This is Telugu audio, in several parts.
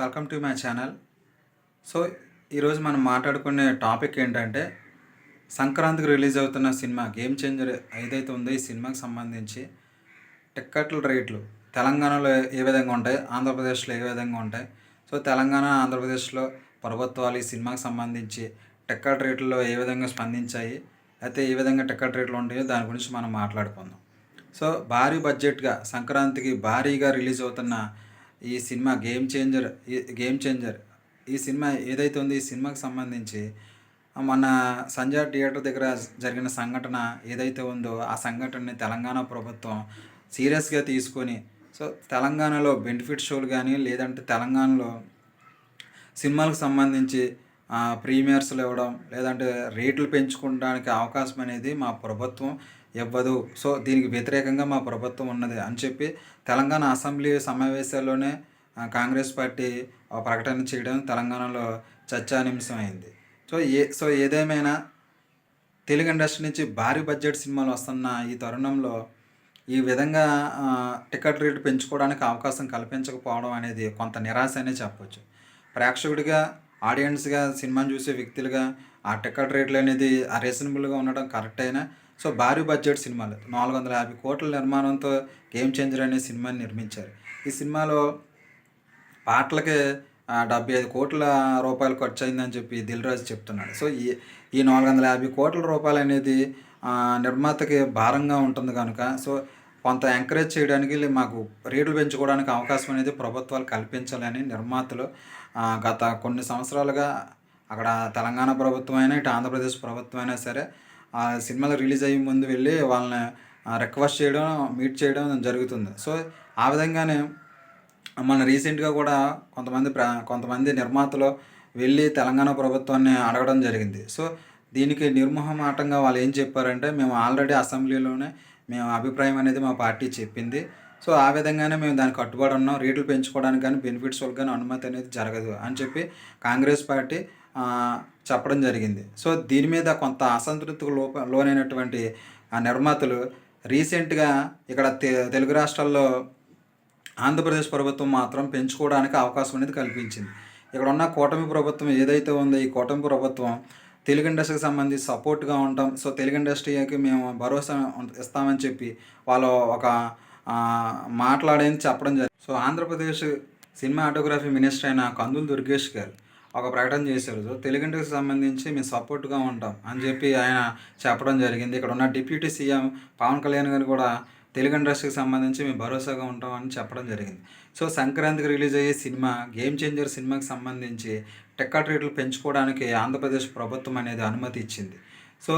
Welcome to my channel. So ఈరోజు మనం మాట్లాడుకునే టాపిక్ ఏంటంటే సంక్రాంతికి రిలీజ్ అవుతున్న సినిమా గేమ్ చేంజర్ ఏదైతే ఉందో ఈ సినిమాకి సంబంధించి టిక్కెట్ల రేట్లు తెలంగాణలో ఏ విధంగా ఉంటాయి ఆంధ్రప్రదేశ్లో ఏ విధంగా ఉంటాయి. సో తెలంగాణ ఆంధ్రప్రదేశ్లో ప్రభుత్వాలు ఈ సినిమాకి సంబంధించి టిక్కెట్ రేట్లలో ఏ విధంగా స్పందించాయి అయితే ఏ విధంగా టిక్కెట్ రేట్లు ఉంటాయో దాని గురించి మనం మాట్లాడుకుందాం. సో భారీ బడ్జెట్గా సంక్రాంతికి భారీగా రిలీజ్ అవుతున్న ఈ సినిమా గేమ్ చేంజర్ ఈ గేమ్ చేంజర్ ఈ సినిమా ఏదైతే ఉందో ఈ సినిమాకి సంబంధించి మన సంజయ్ థియేటర్ దగ్గర జరిగిన సంఘటన ఏదైతే ఉందో ఆ సంఘటనని తెలంగాణ ప్రభుత్వం సీరియస్గా తీసుకొని సో తెలంగాణలో బెనిఫిట్ షోలు కానీ లేదంటే తెలంగాణలో సినిమాలకు సంబంధించి ప్రీమియర్స్లు ఇవ్వడం లేదంటే రేట్లు పెంచుకోవడానికి అవకాశం అనేది మా ప్రభుత్వం ఇవ్వదు. సో దీనికి వ్యతిరేకంగా మా ప్రభుత్వం ఉన్నది అని చెప్పి తెలంగాణ అసెంబ్లీ సమావేశాల్లోనే కాంగ్రెస్ పార్టీ ప్రకటన చేయడం తెలంగాణలో చర్చానింశమైంది అయింది సో ఏ సో ఏదేమైనా తెలుగు ఇండస్ట్రీ నుంచి భారీ బడ్జెట్ సినిమాలు వస్తున్న ఈ తరుణంలో ఈ విధంగా టికెట్ రేటు పెంచుకోవడానికి అవకాశం కల్పించకపోవడం అనేది కొంత నిరాశ అనే చెప్పవచ్చు ప్రేక్షకుడిగా ఆడియన్స్గా సినిమాను చూసే వ్యక్తులుగా ఆ టికెట్ రేట్లు అనేది ఆ రీజనబుల్గా ఉండడం కరెక్ట్ అయినా సో భారీ బడ్జెట్ సినిమాలు. నాలుగు వందల యాభై కోట్ల నిర్మాణంతో గేమ్ చేంజర్ అనే సినిమాని నిర్మించారు. ఈ సినిమాలో పాటలకి డెబ్బై ఐదు కోట్ల రూపాయలు ఖర్చు అయిందని చెప్పి దిల్ రాజు చెప్తున్నాడు. సో ఈ ఈ నాలుగు వందల యాభై కోట్ల రూపాయలు అనేది నిర్మాతకి భారంగా ఉంటుంది కనుక సో కొంత ఎంకరేజ్ చేయడానికి మాకు రేట్లు పెంచుకోవడానికి అవకాశం అనేది ప్రభుత్వాలు కల్పించాలని నిర్మాతలు గత కొన్ని సంవత్సరాలుగా అక్కడ తెలంగాణ ప్రభుత్వం అయినా ఇటు ఆంధ్రప్రదేశ్ ప్రభుత్వం అయినా సరే ఆ సినిమాలు రిలీజ్ అయ్యే ముందు వెళ్ళి వాళ్ళని రిక్వెస్ట్ చేయడం మీట్ చేయడం జరుగుతుంది. సో ఆ విధంగానే మన రీసెంట్గా కూడా కొంతమంది ప్ర కొంతమంది నిర్మాతలు వెళ్ళి తెలంగాణ ప్రభుత్వాన్ని అడగడం జరిగింది. సో దీనికి నిర్మోహమాటంగా వాళ్ళు ఏం చెప్పారంటే మేము ఆల్రెడీ అసెంబ్లీలోనే మేము అభిప్రాయం అనేది మా పార్టీ చెప్పింది. సో ఆ విధంగానే మేము దానికి కట్టుబడి ఉన్నాం. రేట్లు పెంచుకోవడానికి కానీ బెనిఫిట్స్ వాళ్ళకి కానీ అనుమతి అనేది జరగదు అని చెప్పి కాంగ్రెస్ పార్టీ చెప్పడం జరిగింది. సో దీని మీద కొంత అసంతృప్తికి లోప లోనైనటువంటి ఆ నిర్మాతలు రీసెంట్గా ఇక్కడ తె- తెలుగు రాష్ట్రాల్లో ఆంధ్రప్రదేశ్ ప్రభుత్వం మాత్రం పెంచుకోవడానికి అవకాశం అనేది కల్పించింది. ఇక్కడ ఉన్న కూటమి ప్రభుత్వం ఏదైతే ఉందో ఈ కూటమి ప్రభుత్వం తెలుగు ఇండస్ట్రీకి సంబంధించి సపోర్ట్గా ఉంటాం. సో తెలుగు ఇండస్ట్రీకి మేము భరోసా ఇస్తామని చెప్పి వాళ్ళు ఒక మాట్లాడేది చెప్పడం జరిగింది. సో ఆంధ్రప్రదేశ్ సినిమాటోగ్రఫీ మినిస్టర్ అయిన కందులు దుర్గేష్ గారు ఒక ప్రకటన చేశారు. సో తెలుగు ఇండస్ట్రీకి సంబంధించి మేము సపోర్ట్గా ఉంటాం అని చెప్పి ఆయన చెప్పడం జరిగింది. ఇక్కడ ఉన్న డిప్యూటీ సీఎం పవన్ కళ్యాణ్ గారు కూడా తెలుగు ఇండస్ట్రీకి సంబంధించి మేము భరోసాగా ఉంటామని చెప్పడం జరిగింది. సో సంక్రాంతికి రిలీజ్ అయ్యే సినిమా గేమ్ చేంజర్ సినిమాకి సంబంధించి టిక్కెట్ రేట్లు పెంచుకోవడానికి ఆంధ్రప్రదేశ్ ప్రభుత్వం అనేది అనుమతి ఇచ్చింది. సో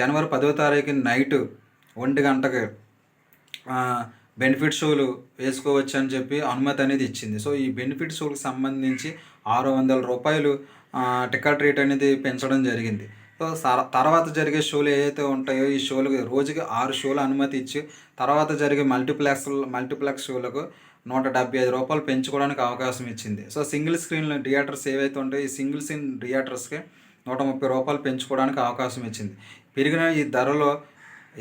జనవరి పదో తారీఖు నైట్ ఒంటి గంటకి బెనిఫిట్ షోలు వేసుకోవచ్చు అని చెప్పి అనుమతి అనేది ఇచ్చింది. సో ఈ బెనిఫిట్ షూలకు సంబంధించి ఆరు వందల రూపాయలు టికెట్ రేట్ అనేది పెంచడం జరిగింది. సో తర్వాత జరిగే షోలు ఏవైతే ఉంటాయో ఈ షోలకు రోజుకి ఆరు షోలు అనుమతి ఇచ్చి తర్వాత జరిగే మల్టీప్లెక్స్ మల్టీప్లెక్స్ షోలకు నూట డెబ్బై ఐదు రూపాయలు పెంచుకోవడానికి అవకాశం ఇచ్చింది. సో సింగిల్ స్క్రీన్ థియేటర్స్ ఏవైతే ఉంటాయో ఈ సింగిల్ స్క్రీన్ థియేటర్స్కి నూట ముప్పై రూపాయలు పెంచుకోవడానికి అవకాశం ఇచ్చింది. పెరిగిన ఈ ధరలో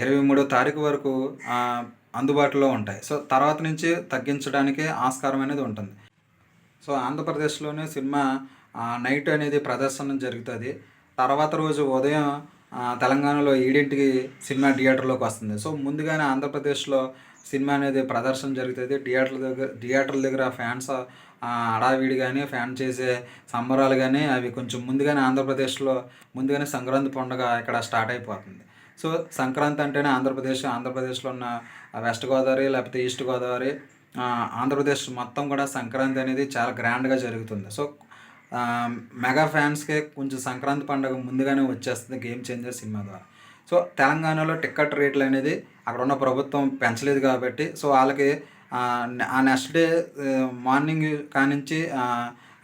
ఇరవై మూడో తారీఖు వరకు అందుబాటులో ఉంటాయి. సో తర్వాత నుంచి తగ్గించడానికి ఆస్కారం అనేది ఉంటుంది. సో ఆంధ్రప్రదేశ్లోనే సినిమా నైట్ అనేది ప్రదర్శన జరుగుతుంది. తర్వాత రోజు ఉదయం తెలంగాణలో ఏడింటికి సినిమా థియేటర్లోకి వస్తుంది. సో ముందుగానే ఆంధ్రప్రదేశ్లో సినిమా అనేది ప్రదర్శన జరుగుతుంది. థియేటర్ల దగ్గర థియేటర్ల దగ్గర ఫ్యాన్స్ అడావిడి కానీ ఫ్యాన్ చేసే సంబరాలు కానీ అవి కొంచెం ముందుగానే ఆంధ్రప్రదేశ్లో ముందుగానే సంక్రాంతి పండుగ ఇక్కడ స్టార్ట్ అయిపోతుంది. సో సంక్రాంతి అంటేనే ఆంధ్రప్రదేశ్ ఆంధ్రప్రదేశ్లో ఉన్న వెస్ట్ గోదావరి లేకపోతే ఈస్ట్ గోదావరి ఆంధ్రప్రదేశ్ మొత్తం కూడా సంక్రాంతి అనేది చాలా గ్రాండ్గా జరుగుతుంది. సో మెగా ఫ్యాన్స్కే కొంచెం సంక్రాంతి పండుగ ముందుగానే వచ్చేస్తుంది గేమ్ చేంజర్ సినిమా ద్వారా. సో తెలంగాణలో టికెట్ రేట్లు అనేది అక్కడ ఉన్న ప్రభుత్వం పెంచలేదు కాబట్టి సో వాళ్ళకి ఆ, నెక్స్ట్ డే మార్నింగ్ కానించి ఆ,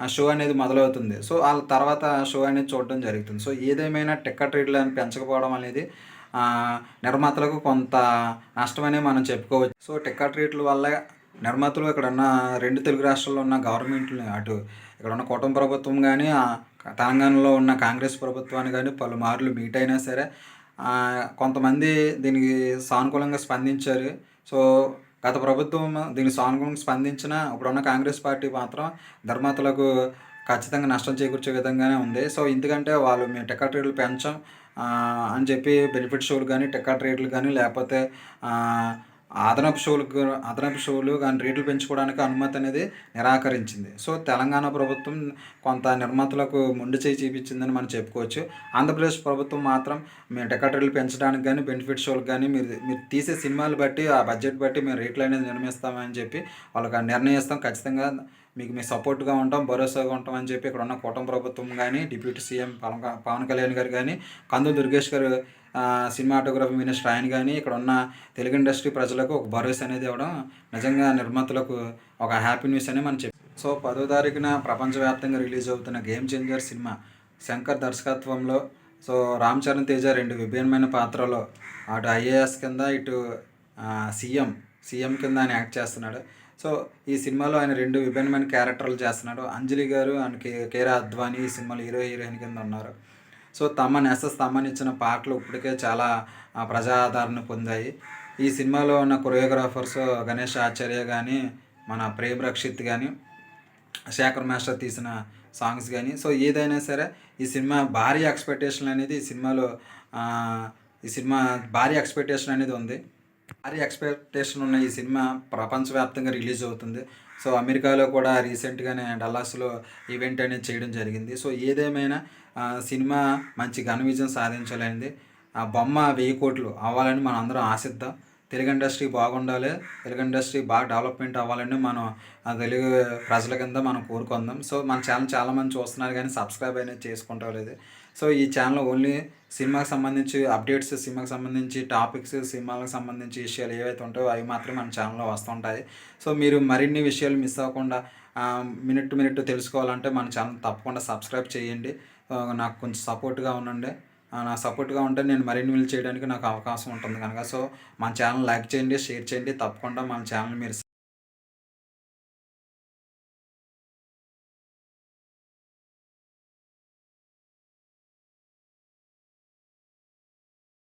షో అనేది మొదలవుతుంది. సో వాళ్ళ తర్వాత షో అనేది చూడడం జరుగుతుంది. సో ఏదేమైనా టికెట్ రేట్లు అని పెంచకపోవడం అనేది నిర్మాతలకు కొంత నష్టమనే మనం చెప్పుకోవచ్చు. సో టికెట్ రేట్ల వల్ల నిర్మాతలు ఇక్కడ ఉన్న రెండు తెలుగు రాష్ట్రాల్లో ఉన్న గవర్నమెంట్లు అటు ఇక్కడ ఉన్న కుటుంబ ప్రభుత్వం కానీ తెలంగాణలో ఉన్న కాంగ్రెస్ ప్రభుత్వాన్ని కానీ పలుమార్లు మీట్ అయినా సరే కొంతమంది దీనికి సానుకూలంగా స్పందించారు. సో గత ప్రభుత్వం దీని సానుకూలంగా స్పందించిన ఇప్పుడున్న కాంగ్రెస్ పార్టీ మాత్రం ధర్మాతలకు ఖచ్చితంగా నష్టం చేకూర్చే విధంగానే ఉంది. సో ఎందుకంటే వాళ్ళు మేము టికెట్ రేట్లు పెంచాం అని చెప్పి బెనిఫిట్ షోలు కానీ టికెట్ రేట్లు కానీ లేకపోతే అదనపు షోలకు అదనపు షోలు కానీ రేట్లు పెంచుకోవడానికి అనుమతి అనేది నిరాకరించింది. సో తెలంగాణ ప్రభుత్వం కొంత నిర్మాతలకు ముందు చేయి చూపించిందని మనం చెప్పుకోవచ్చు. ఆంధ్రప్రదేశ్ ప్రభుత్వం మాత్రం మేము టికెట్ రేట్లు పెంచడానికి కానీ బెనిఫిట్ షోలకు కానీ మీరు మీరు తీసే సినిమాలు బట్టి ఆ బడ్జెట్ బట్టి మేము రేట్లు అనేది నిర్మిస్తామని చెప్పి వాళ్ళకి నిర్ణయిస్తాం. ఖచ్చితంగా మీకు మేము సపోర్ట్గా ఉంటాం భరోసాగా ఉంటాం అని చెప్పి ఇక్కడ ఉన్న కూటమి ప్రభుత్వం కానీ డిప్యూటీ సీఎం పవన్ పవన్ కళ్యాణ్ గారు కానీ కందు దుర్గేష్ గారు సినిమాటోగ్రఫీ మినిస్టర్ ఆయన కానీ ఇక్కడ ఉన్న తెలుగు ఇండస్ట్రీ ప్రజలకు ఒక భరోసా అనేది ఇవ్వడం నిజంగా నిర్మాతలకు ఒక హ్యాపీ న్యూస్ అని మనం చెప్పి సో పదో తారీఖున ప్రపంచవ్యాప్తంగా రిలీజ్ అవుతున్న గేమ్ చేంజర్ సినిమా శంకర్ దర్శకత్వంలో సో రామ్ చరణ్ తేజ రెండు విభిన్నమైన పాత్రలో అటు ఐఏఎస్ కింద ఇటు సీఎం సీఎం కింద ఆయన యాక్ట్ చేస్తున్నాడు. సో ఈ సినిమాలో ఆయన రెండు విభిన్నమైన క్యారెక్టర్లు చేస్తున్నాడు. అంజలి గారు అండ్ కే కేరా అద్వానీ ఈ సినిమాలో హీరో హీరోయిన్ కింద ఉన్నారు. సో తమన్ ఎస్ఎస్ తమన్ ఇచ్చిన పాటలు ఇప్పటికే చాలా ప్రజాదరణ పొందాయి. ఈ సినిమాలో ఉన్న కొరియోగ్రాఫర్స్ గణేష్ ఆచార్య కానీ మన ప్రేమ్ రక్షిత్ కానీ శేఖర్ మాస్టర్ తీసిన సాంగ్స్ కానీ సో ఏదైనా సరే ఈ సినిమా భారీ ఎక్స్పెక్టేషన్ అనేది ఈ సినిమాలో ఈ సినిమా భారీ ఎక్స్పెక్టేషన్ అనేది ఉంది. భారీ ఎక్స్పెక్టేషన్ ఉన్న ఈ సినిమా ప్రపంచవ్యాప్తంగా రిలీజ్ అవుతుంది. సో అమెరికాలో కూడా రీసెంట్గానే డల్లాస్లో ఈవెంట్ అనేది చేయడం జరిగింది. సో ఏదేమైనా సినిమా మంచి ఘన విజయం సాధించాలనేది. ఆ బొమ్మ వెయ్యి కోట్లు అవ్వాలని మనం అందరం ఆశిద్దాం. తెలుగు ఇండస్ట్రీ బాగుండాలి. తెలుగు ఇండస్ట్రీ బాగా డెవలప్మెంట్ అవ్వాలని మనం తెలుగు ప్రజల కింద మనం కోరుకుందాం. సో మన ఛానల్ చాలామంది చూస్తున్నారు కానీ సబ్స్క్రైబ్ అనేది చేసుకుంటాం లేదు. సో ఈ ఛానల్ ఓన్లీ సినిమాకి సంబంధించి అప్డేట్స్ సినిమాకి సంబంధించి టాపిక్స్ సినిమాలకు సంబంధించి విషయాలు ఏవైతే ఉంటాయో అవి మాత్రం మన ఛానల్లో వస్తుంటాయి. సో మీరు మరిన్ని విషయాలు మిస్ అవ్వకుండా మినిట్ మినిట్ తెలుసుకోవాలంటే మన ఛానల్ తప్పకుండా సబ్స్క్రైబ్ చేయండి. నాకు కొంచెం సపోర్ట్గా ఉండండి. నా సపోర్ట్గా ఉంటే నేను మరిన్ని వీళ్ళు చేయడానికి నాకు అవకాశం ఉంటుంది కనుక. సో మన ఛానల్ లైక్ చేయండి షేర్ చేయండి. తప్పకుండా మన ఛానల్ మీరు